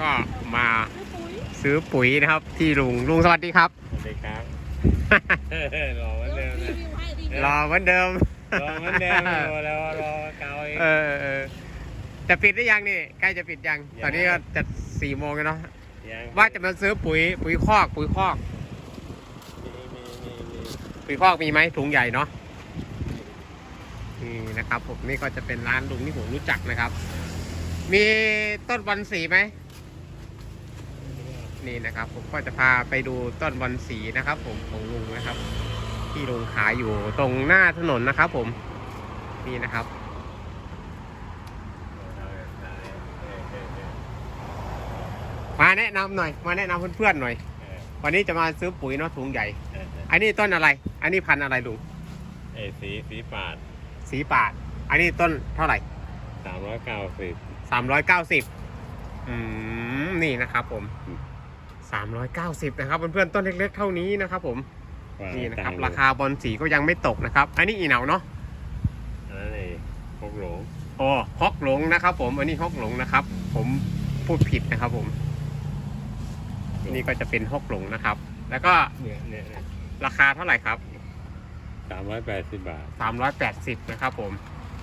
ก็มาซื้อปุ๋ยนะครับ ที่ลุงลุงสวัสดีครับสวัสดีครับรอเหมือนเดิมนะรอเหมือนเดิมรอเหมือนเดิมรอแล้วรอเกาอีกเออเออจะปิดหรือยังนี่ใกล้จะปิดยังยัง ตอนนี้ก็จะสี่โมงแล้วเนาะยังว่าจะมาซื้อปุ๋ยปุ๋ยคอก ปุ๋ยคอกมีมีมีมีปุ๋ยคอกมีไหมถุงใหญ่เนาะนี่นะครับผมนี่ก็จะเป็นร้านลุงที่ผมรู้จักนะครับ มีต้นบอลสีไหม นี่นะครับ ผมก็จะพาไปดูต้นบอลสีนะครับ ผมของลุงนะครับ ที่ลุงขายอยู่ตรงหน้าถนนนะครับ ผมนี่นะครับ มาแนะนำหน่อย มาแนะนำเพื่อนๆหน่อย วันนี้จะมาซื้อปุ๋ยเนาะถุงใหญ่ อันนี้ต้นอะไร อันนี้พันธุ์อะไรลุงเอสีสีปาดสีป่าดอันนี้ต้นเท่าไหร่ สามร้อยเก้าสิบสามร้อยเก้าสิบอืม นี่นะครับผม สามร้อยเก้าสิบนะครับเพื่อนๆต้นเล็กๆเท่านี้นะครับ ผมนี่นะครับ ราคาบอลสีก็ยังไม่ตกนะครับ อันนี้อีเหนาเนาะอันนั้นเองพกหลงโอ้ฮอกหลงนะครับ ผมอันนี้ฮอกหลงนะครับ ผมพูดผิดนะครับ ผม นี่ก็จะเป็นฮอกหลงนะครับ แล้วก็เนี่ยเนี่ยราคาเท่าไหร่ครับสามร้อยแปดสิบบาทสามร้อยแปดสิบนะครับ ผม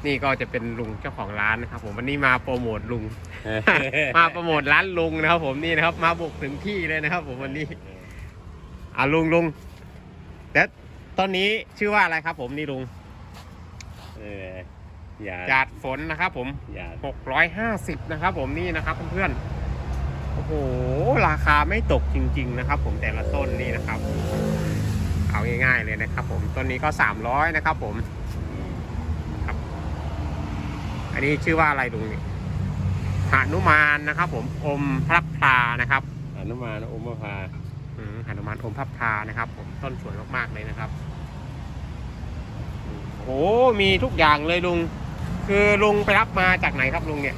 นี่ก็จะเป็นลุงเจ้าของร้านนะครับ ผมวันนี้มาโปรโมทลุง มาโปรโมทร้านลุงนะครับ ผมนี่นะครับ มาบุกถึงที่เลยนะครับ ผมวันนี้อ่าลุงลุงแล้วตอนนี้ชื่อว่าอะไรครับ ผมนี่ลุงเออหยาดหยาดฝนนะครับ ผมหยาดหกร้อยห้าสิบนะครับ ผมนี่นะครับเพื่อนๆโอ้โหราคาไม่ตกจริง ๆ นะครับ ผมแต่ละต้นนี่นะครับ เอาง่ายๆเลยนะครับ ผมต้นนี้ก็สามร้อยนะครับ ผม อันนี้ชื่อว่าอะไรลุงนี่หนุมานนะครับ ผมอมพระพลานะครับอนุมานอมพาอืมหนุมานอมพระพลานะครับ ผมต้นสวยมากๆเลยนะครับโอ้โหมีทุกอย่างเลยลุง คือลุงไปรับมาจากไหนครับลุงเนี่ย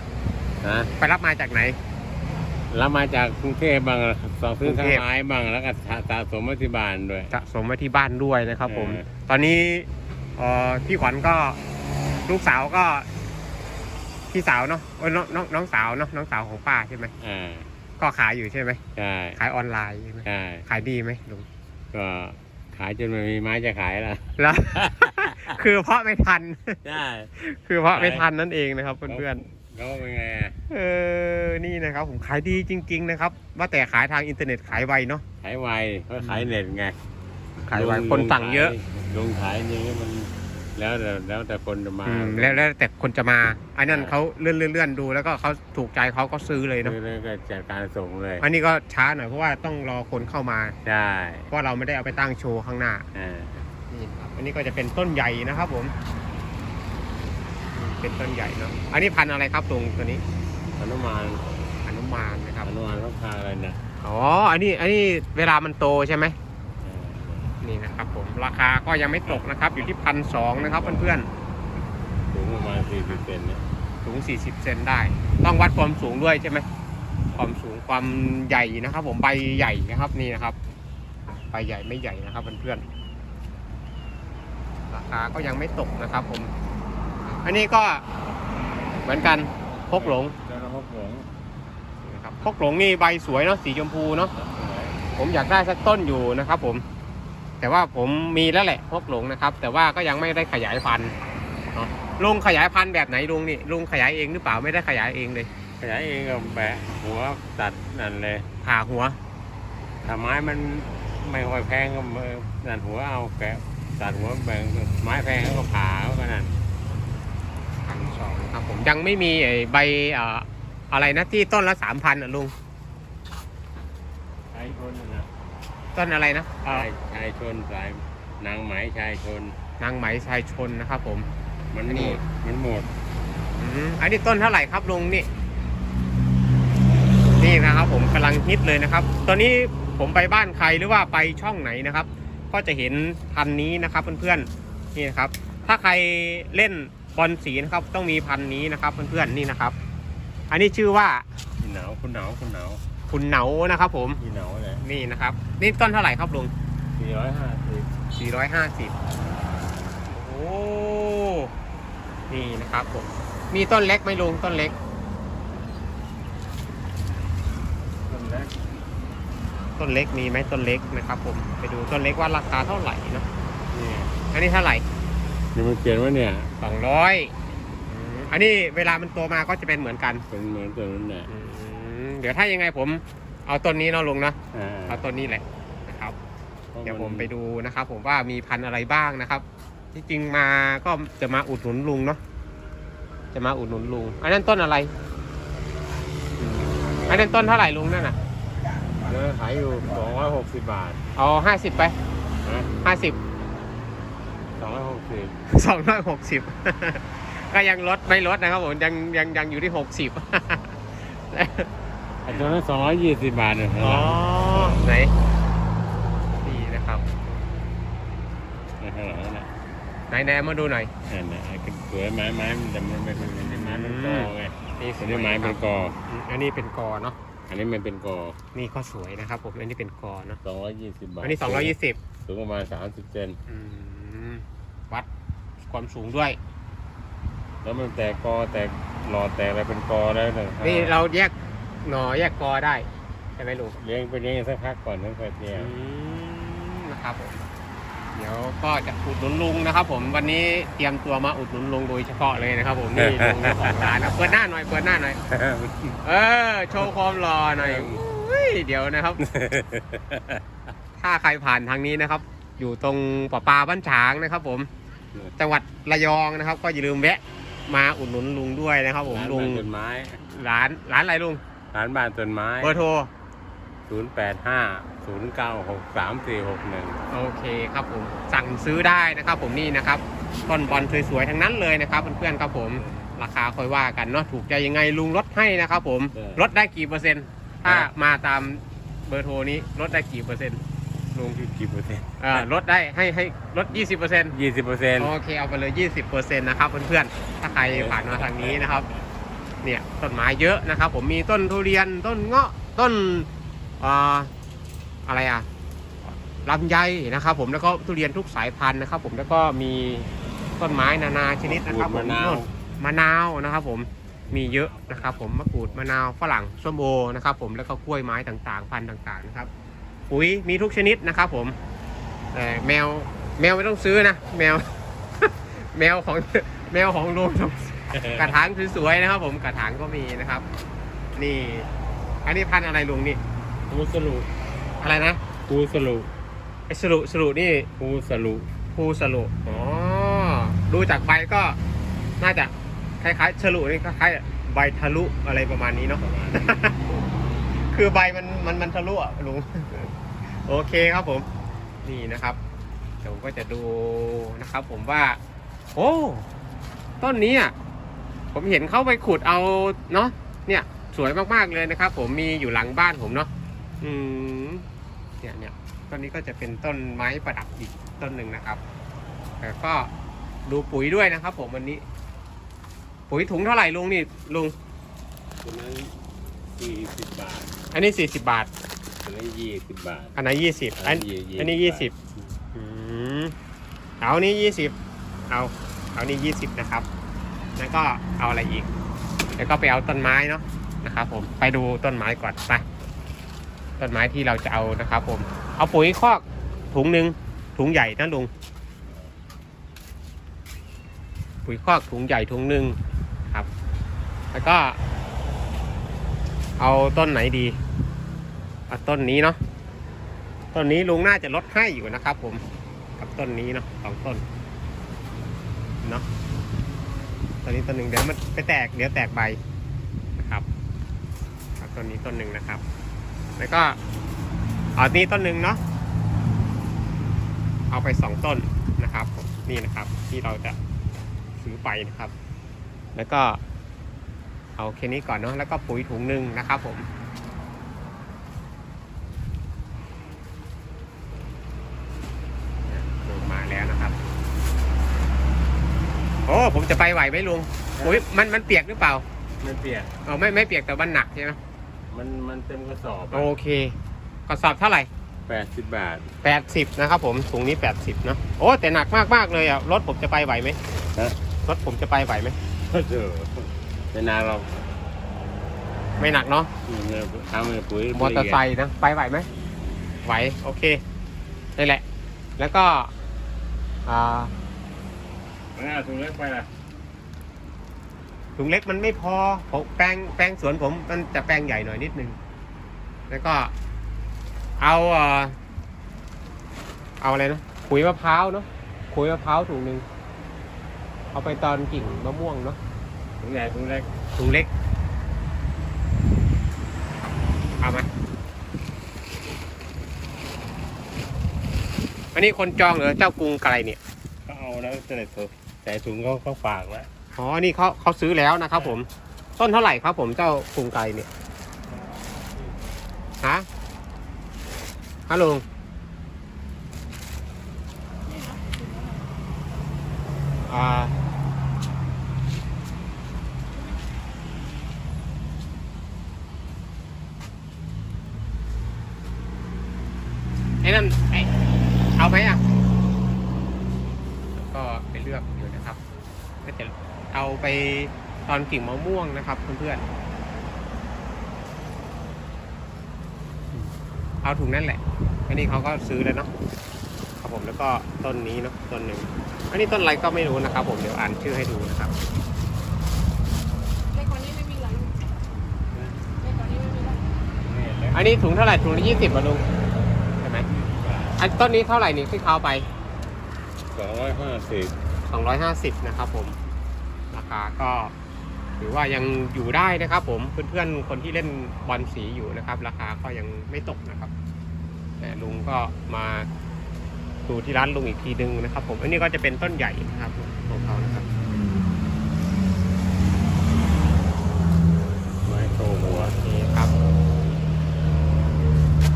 ฮะไปรับมาจากไหนแล้วมาจากกรุงเทพบางสองซื้อกรุทั้งงเทพไม้บางแล้วก็สะสมมาที่บ้านด้วยสะสมไว้ที่บ้านด้วยนะครับ ผมเออตอนนี้เอ่อพี่ขวัญก็ลูกสาวก็ พี่สาวเนาะเอ้ยน้องน้องน้องสาวเนาะน้องสาวของป้าใช่ไหมอ่าก็ขายอยู่ใช่ไหมใช่ขายออนไลน์ใช่ไหมใช่ขายดีไหมลุงก็ขายจนไม่มีไม้จะขายแล้วแล้ว คือเพราะไม่ทันใช่คือเพราะไม่ทันนั่นเองนะครับเพื่อนแล้วเป็นไงอะๆเออนี่นะครับ ผมขายดีจริง ๆ นะครับ ว่าแต่ขายทางอินเทอร์เน็ตขายไวเนาะขายไวเพราะขายเน็ตไงขายไวลคนสั่งเยอะลงขายอย่างนี้มัน แล้วแต่แล้วแต่คนจะมาอืมแล้วแล้วแต่คนจะมาอันนั้นใช่เขาเลื่อนเลื่อนเลื่อนดูแล้วก็เขาถูกใจเขาก็ซื้อเลยเนาะแล้วก็จัดการส่งเลย อันนี้ก็ช้าหน่อยเพราะว่าต้องรอคนเข้ามา ใช่เพราะเราไม่ได้เอาไปตั้งโชว์ข้างหน้า อ่านี่ครับอันนี้ก็จะเป็นต้นใหญ่นะครับผม เป็นต้นใหญ่เนาะ อันนี้พันธุ์อะไรครับลุงตัวนี้อนุมานอนุมานนะครับ อนุมานเขาพาอะไรนะ อ๋อ อันนี้ อันนี้เวลามันโตใช่ไหมอ่า นี่นะครับผมราคาก็ยังไม่ตกนะครับ อยู่ที่พันสองนะครับเพื่อนสูงประมาณสี่สิบเซนเนี่ยๆสูง 40 เซนได้ ต้องวัดความสูงด้วยใช่ไหมความสูงความใหญ่นะครับ ผมใบใหญ่นะครับนี่นะครับใบใหญ่ไม่ใหญ่นะครับเพื่อนๆราคาก็ยังไม่ตกนะครับ ผม อันนี้ก็เหมือนกันพกหลงแล้วก็พกหลงนะครับพกหลงนี่ใบสวยเนาะสีชมพูเนาะผมอยากได้สักต้นอยู่นะครับ ผม แต่ว่าผมมีแล้วแหละพกหลงนะครับ แต่ว่าก็ยังไม่ได้ขยายพันธุ์เนาะลุงขยายพันธุ์แบบไหนลุงนี่ลุงขยายเองหรือเปล่าไม่ได้ขยายเองเลย ขยายเองก็แบะหัวตัดนั่นเลยผ่าหัวถ้าไม้มันไม่ค่อยแพงก็เออนั่นหัวเอาแกะตัดหัวแบ่งไม้แพงก็ผ่าก็นั่นพันสองครับผมยังไม่มีไอ้ใบเอ่ออะไรนะที่ต้นละสามพันอะลุงชายชนน่ะนะ ต้นอะไรนะเอ่อชายชายชนสายนางไหมชายชน นางไหมชายชนนะครับผม มันอันหนี้ มดมันหมดอืมอันนี้ต้นเท่าไหร่ครับลุงนี่ นี่นะครับผมกำลังฮิตเลยนะครับ ตอนนี้ผมไปบ้านใครหรือว่าไปช่องไหนนะครับ ก็จะเห็นพันธุ์นี้นะครับเพื่อนๆนี่นะครับ ถ้าใครเล่นบอลสีนะครับ ต้องมีพันธุ์นี้นะครับเพื่อนๆนี่นะครับ อันนี้ชื่อว่า คุณหนาวคุณหนาวคุณหนาว คุณเหนานะครับ ผมพี่หนาวเลยนี่นะครับ นี่ต้นเท่าไหร่ครับลุงสี่ร้อยห้าสิบ450โอ้นี่นะครับผม มีต้นเล็กไหมลุงต้นเล็กต้นเล็กมีไหมต้นเล็กนะครับ ผมไปดูต้นเล็กว่าราคาเท่าไหร่เนาะนี่อันนี้เท่าไหร่นี่มันเขียนว่าเนี่ยสองร้อยอันนี้เวลามันโตมาก็จะเป็นเหมือนกันเป็นเหมือนตัวนั้นแหละอืมเดี๋ยวถ้ายังไงผมเอาต้นนี้เนาะลุงเนาะอ่าเอาต้นนี้แหละนะครับพราะนเดี๋ยวผมไปดูนะครับ ผมว่ามีพันธุ์อะไรบ้างนะครับ ที่จริงมาก็จะมาอุดหนุนลุงเนาะจะมาอุดหนุนลุงอันนั้นต้นอะไรอืมอันนั้นต้นเท่าไหร่ลุงนั่นน่ะเออขายอยู่สองร้อยหกสิบบาท เอาห้าสิบไปนะห้าสิบสองร้อยหกสิบสองร้อยหกสิบก็ยังลดไม่ลดนะครับผมยังยังยังอยู่ที่หกสิบ ไอ้ตัวนั้นสองร้อยยี่สิบบาทเนี่ยอ๋อ ไหน นี่นะครับ ข้างหลังนั่นแหละไหนแนมมาดูหน่อย นั่นแหละไอ้สวยไม้ไม้มันแต่มันไม่เป็นไม้มันกอไงนี่สอันวยนี้ไม้คเป็รันบกอ อืมอันนี้เป็นกอเนาะ อันนี้มันเป็นกอนี่ก็สวยนะครับผม อันนี้เป็นกอเนาะ สองร้อยยี่สิบบาทอันนี้สองร้อยยี่สิบสูงประมาณสามสิบเซนวัดความสูงด้วย แล้วมันแตกกอแตกหลอดแตกอะไรเป็นกอแล้วเนี่ยนี่เราแยก หน่อแยกกอได้ใช่ไหมลุงเลี้ยงไปเลี้ยงสักพักก่อนถึงค่อยเนี่ยอืมนะครับผมเดี๋ยวก็จะอุดหนุนลุงนะครับ ผมวันนี้เตรียมตัวมาอุดหนุนลุงโดยเฉพาะเลยนะครับ ผมนี่ลุงเจ้าของร้านนะเปิดหน้าหน่อยเปิดหน้าหน่อย เออ โชว์ความหล่อหน่อยอุ้ยเดี๋ยวนะครับ ถ้าใครผ่านทางนี้นะครับ อยู่ตรงป่าปาบ้านฉางนะครับ ผม จังหวัดระยองนะครับ ก็อย่าลืมแวะ มาอุดหนุนลุงด้วยนะครับ ผมร้านลุงบ้านต้นไม้ร้านร้านอะไรลุง ร้านบ้านต้นไม้เบอร์โทรศูนย์แปดห้าศูนย์เก้าหกสามสี่หกหนึ่งโอเคครับผมสั่งซื้อได้นะครับผมนี่นะครับต้นบอลสวยๆทั้งนั้นเลยนะครับเพื่อนๆครับผมราคาค่อยว่ากันเนาะถูกใจยังไงลุงลดให้นะครับผมลดได้กี่เปอร์เซ็นต์ถ้ามาตามเบอร์โทรนี้ลดได้กี่เปอร์เซ็นต์ลุงกี่เปอร์เซ็นต์เอ่อลดได้ให้ให้ลด 20เปอร์เซ็นต์ยี่สิบเปอร์เซ็นต์ โอเคเอาไปเลย 20เปอร์เซ็นต์นะครับเพื่อนๆ ถ้าใครผ่านมาทางนี้นะครับ เนี่ยต้นไม้เยอะนะครับ ผมมีต้นทุเรียนต้นเงาะต้นอ่าอะไรอะลำไยนะครับ ผมแล้วก็ทุเรียนทุกสายพันธุ์นะครับ ผมแล้วก็มีต้นไม้นานาชนิดนะครับผมมะนาวโน่นมะนาวนะครับ ผมมีเยอะนะครับ ผมมะกรูดมะนาวฝรั่งส้มโอนะครับ ผมแล้วก็กล้วยไม้ต่างๆ พันธุ์ต่างๆนะครับปุ๋ยมีทุกชนิดนะครับ ผมแต่แมวแมวไม่ต้องซื้อนะแมว แมวของแมวของลุงต้อง กระถางสวยๆนะครับ ผมกระถางก็มีนะครับ นี่ อันนี้พันธุ์อะไรลุงนี่ปูสรุอะไรนะปูสรุไอสรุสรุนี่ปูสรุภูสรุอ๋อดูจากใบก็น่าจะคล้ายๆสรุนี่คล้ายๆใบทะลุอะไรประมาณนี้เนาะประมาณคือใบมันมันมันทะลุอะลุงโอเคครับผม นี่นะครับเดี๋ยวผมก็จะดูนะครับ ผมว่า โอ้ ต้นนี้อะ ผมเห็นเขาไปขุดเอาเนาะเนี่ย สวยมากๆเลยนะครับ ผมมีอยู่หลังบ้านผมเนาะอืมเนี่ยเนี่ยต้นนี้ก็จะเป็นต้นไม้ประดับอีกต้นหนึ่งนะครับแต่ก็ดูปุ๋ยด้วยนะครับ ผมวันนี้ ปุ๋ยถุงเท่าไหร่ลุงนี่ลุงตัวนั้นยี่สิบบาท อันนี้สี่สิบบาท ตัวนั้นยี่สิบบาท อันไหนยี่สิบอันยี่อันนี้ยี่สิบอืมเอานี้ยี่สิบเอาเอานี้ยี่สิบนะครับ แล้วก็เอาอะไรอีก แล้วก็ไปเอาต้นไม้เนาะนะครับผมไปดูต้นไม้ก่อนไปต้นไม้ที่เราจะเอานะครับ ผม เอาปุ๋ยคอกถุงหนึ่งถุงใหญ่นะลุงปุ๋ยคอกถุงใหญ่ถุงหนึ่งครับ แล้วก็ เอาต้นไหนดีเอาต้นนี้เนาะต้นนี้ลุงน่าจะลดให้อยู่นะครับ ผมกับต้นนี้เนาะสองต้นเนาะ ต้นนี้ต้นหนึ่งเดี๋ยวมันไปแตกเดี๋ยวแตกใบนะครับครับต้นนี้ต้นหนึ่งนะครับ แล้วก็เอานี้ต้นหนึ่งเนาะเอาไปสองต้นนะครับ นี่นะครับ ที่เราจะซื้อไปนะครับ แล้วก็เอาแค่นี้ก่อนเนาะแล้วก็ปุ๋ยถุงหนึ่งนะครับผม ลุงมาแล้วนะครับ โอ้ ผมจะไปไหวไหมลุงโอ้ยมันมันเปียกหรือเปล่ามันเปียกเออไม่ไม่เปียกแต่มันหนักใช่ไหมมันมันเต็มกระสอบโอเคกระสอบเท่าไหร่แปดสิบบาทแปดสิบนะครับผมถุงนี้แปดสิบเนาะโอ้แต่หนักมากมากๆเลยอะรถผมจะไปไหวไหมฮะรถผมจะไปไหวไหมก็เจอในนาเราไม่หนักเนาะทำปุ๋ยมอเตอร์ไซค์นะไปไหวไหมไไหวโอเคนี่แหละ แล้วก็อ่า ไม่เอาถุงเล็กไปละถุงเล็กมันไม่พอผมแปลงแปลงสวนผมมันจะแปลงใหญ่หน่อยนิดนึง แล้วก็ เอาเอ่อเอาอะไรนะขุยมะพร้าวเนาะขุยมะพร้าวถุงหนึ่งเอาไปตอนกิ่งมะม่วงเนาะถุงใหญ่ถุงเล็กถุงเล็กเอามาอันนี้คนจองเหรอเจ้ากรุงไกลเนี่ยก็ เอาแล้วแต่ถุงแต่ถุงเขาเขาฝากแล้วอ๋อนี่เขาเขาซื้อแล้วนะครับผม ต้นเท่าไหร่ครับผมเจ้ากุงไกรเนี่ยฮะฮัลโหลอ่าไอ้นั่นไอ้เอาไหมอะ ก็ไปเลือกอยู่นะครับ ก็จะเอาไปตอนกิ่งมะม่วงนะครับเพื่อนๆเอาถุงนั่นแหละอันนี้เขาก็ซื้อแล้วเนาะครับผมแล้วก็ต้นนี้เนาะต้นหนึ่งอันนี้ต้นอะไรก็ไม่รู้นะครับ ผมเดี๋ยวอ่านชื่อให้ดูนะครับในคนนี้ไม่มีหรอลุงในคนนี้ไม่มีหรอนี่เล็กอันนี้ถุงเท่าไหร่ถุงละยี่สิบอะลุงใช่ไหมอันต้นนี้เท่าไหร่นี่ที่เขาไปสองร้อยห้าสิบ 250 นะครับผม ราคาก็ถือว่ายังอยู่ได้นะครับ ผมเพื่อนๆคนที่เล่นบอลสีอยู่นะครับ ราคาก็ยังไม่ตกนะครับ แต่ลุงก็มาดูที่ร้านลุงอีกทีนึงนะครับ ผมอันนี้ก็จะเป็นต้นใหญ่นะครับของเขานะครับไม้โตหัวโอเคครับ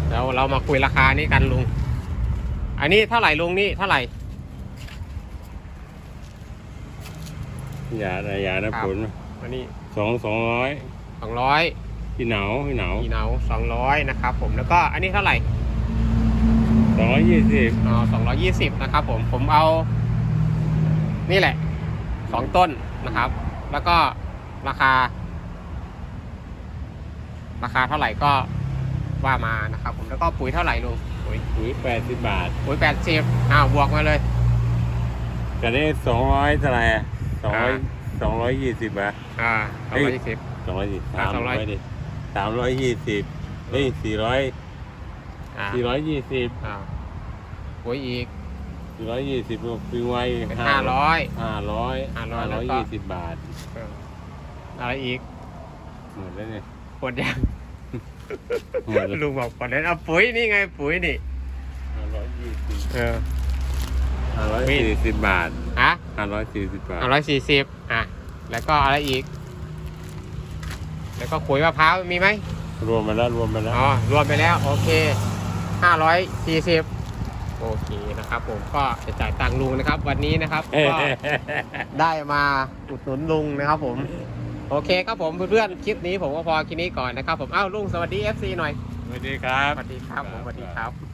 แล้วเรามาคุยราคานี้กันลุง อันนี้เท่าไหร่ลุงนี่เท่าไหร่ ยาอะไรยาน้ำฝนอันนี้สองสองร้อยสองร้อยที่หนาวที่หนาวอีเหนาสองร้อยนะครับผมแล้วก็อันนี้เท่าไหร่สองร้อยยี่สิบอ๋อสองร้อยี่สิบนะครับผมผมเอา นี่แหละสองต้นนะครับ แล้วก็ราคา ราคาเท่าไหร่ก็ว่ามานะครับ ผมแล้วก็ปุ๋ยเท่าไหร่ลุงปุ๋ยถุยแปดสิบบาท ปุ๋ยแปดสิบอ้าวบวกมาเลยกันนี้สองร้อยเท่าไหร่ สองร้อยอ่าสองร้อยยี่สิบอะอ่าสองร้อยยี่สิบสองร้อยยี่อ่าสามร้อย200ดิสามร้อยยี่สิบเฮ้ยสี่ร้อยอ่าสี่ร้อยยี่สิบอ่าปุ๋ยอีกสี่ร้อยยี่สิบฟิวไว้เป็นห้าร้อยห้าร้อยห้าร้ห้าอยแล้ร้อวยก็ยี่สิบบาทอะไรอีกหมดแล้วเนี่ยหมดยังหมดแล้วลุงบอกหมดแล้วเอาปุ๋ยนี่ไงปุ๋ยนี่ห้าร้อยยี่สิบเออห้าร้อยสี่สิบบาทฮะ ห้าร้อยสี่สิบบาทห้าร้อยสี่สิบอะ แล้วก็อะไรอีก แล้วก็ขุยมะพร้าวมีไหมรวมมาแล้วรวมมาแล้ว อ๋อ รวมไปแล้ว โอเคห้าร้อยสี่สิบโอเคนะครับผมก็จะจ่ายตังค์ลุงนะครับ วันนี้นะครับก็ ได้มาอุดหนุนลุงนะครับผม โอเคครับผมเพื่อนๆคลิปนี้ผมก็พอคลิปนี้ก่อนนะครับผมเอ้าลุงสวัสดี FC หน่อย สวัสดีครับ สวัสดีครับผมสวัสดีครับ